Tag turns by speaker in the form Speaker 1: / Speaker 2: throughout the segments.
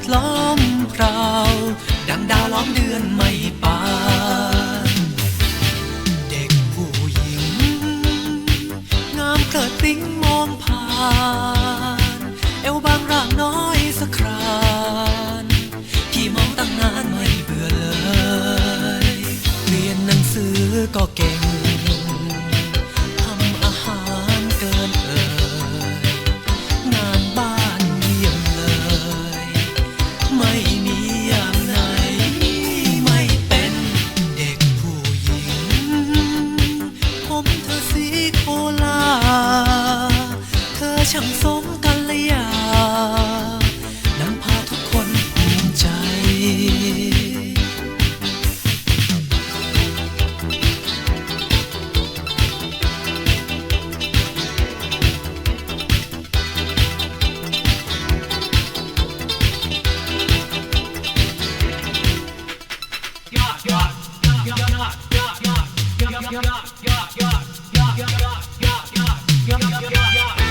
Speaker 1: ดล้อมเรา ดังดาวล้อมเดือนไม่ป่า สมกัลยานำพาทุกคนภูมิใจ Yeah.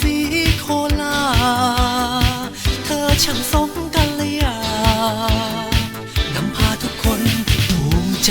Speaker 1: สีโคลา เธอช่างสมกันเลยานำพาทุกคนภูมิใจ